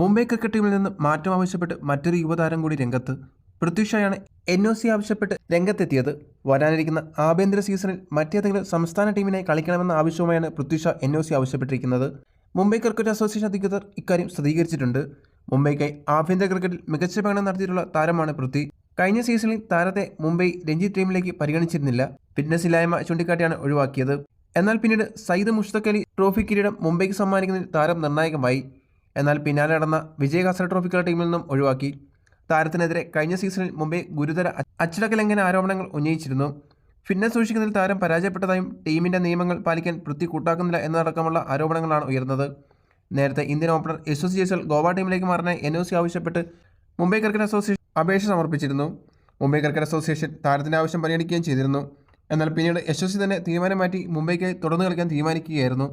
Mumbai cricket ടീമിൽ നിന്ന് മാറ്റം ആവശ്യപ്പെട്ട് മറ്റൊരു യുവതാരം കൂടി രംഗത്ത്. പൃഥ്വി ഷായാണ് എൻ ഒ സി ആവശ്യപ്പെട്ട് രംഗത്തെത്തിയത് വരാനിരിക്കുന്ന ആഭ്യന്തര സീസണിൽ മറ്റേതെങ്കിലും സംസ്ഥാന ടീമിനെ കളിക്കണമെന്ന ആവശ്യവുമായാണ് Prithvi Shaw N O C ആവശ്യപ്പെട്ടിരിക്കുന്നത്. മുംബൈ ക്രിക്കറ്റ് അസോസിയേഷൻ അധികൃതർ ഇക്കാര്യം സ്ഥിരീകരിച്ചിട്ടുണ്ട്. മുംബൈക്കായി ആഭ്യന്തര ക്രിക്കറ്റിൽ മികച്ച പ്രകടനം നടത്തിയിട്ടുള്ള താരമാണ് പൃഥ്വി. കഴിഞ്ഞ സീസണിൽ താരത്തെ മുംബൈ രഞ്ജി ടീമിലേക്ക് പരിഗണിച്ചിരുന്നില്ല. ഫിറ്റ്നസ് ഇല്ലായ്മ ചൂണ്ടിക്കാട്ടിയാണ് ഒഴിവാക്കിയത്. എന്നാൽ പിന്നീട് സയ്യിദ് മുഷ്തഖലി ട്രോഫി കിരീടം മുംബൈക്ക് സമ്മാനിക്കുന്നതിൽ താരം നിർണായകമായി. എന്നാൽ പിന്നാലെ നടന്ന വിജയ് ഹസര ട്രോഫിക്കുള്ള ടീമിൽ നിന്നും ഒഴിവാക്കി. താരത്തിനെതിരെ കഴിഞ്ഞ സീസണിൽ മുംബൈ ഗുരുതര അച്ചടക്ക ലംഘന ആരോപണങ്ങൾ ഉന്നയിച്ചിരുന്നു. ഫിറ്റ്നസ് സൂക്ഷിക്കുന്നതിൽ താരം പരാജയപ്പെട്ടതായും ടീമിന്റെ നിയമങ്ങൾ പാലിക്കാൻ വൃത്തി കൂട്ടാക്കുന്നില്ല എന്നതടക്കമുള്ള ആരോപണങ്ങളാണ് ഉയർന്നത്. നേരത്തെ ഇന്ത്യൻ ഓപ്പണർ യശസ്വി ജയ്സൽ ഗോവ ടീമിലേക്ക് മാറാൻ എൻ ഒ സി ആവശ്യപ്പെട്ട് മുംബൈ ക്രിക്കറ്റ് അസോസിയേഷൻ അപേക്ഷ സമർപ്പിച്ചിരുന്നു. മുംബൈ ക്രിക്കറ്റ് അസോസിയേഷൻ താരത്തിന്റെ ആവശ്യം പരിഗണിക്കുകയും ചെയ്തിരുന്നു. എന്നാൽ പിന്നീട് യശസ്വി തന്നെ തീരുമാനം മാറ്റി മുംബൈക്കായി തുടർന്ന് കളിക്കാൻ തീരുമാനിക്കുകയായിരുന്നു.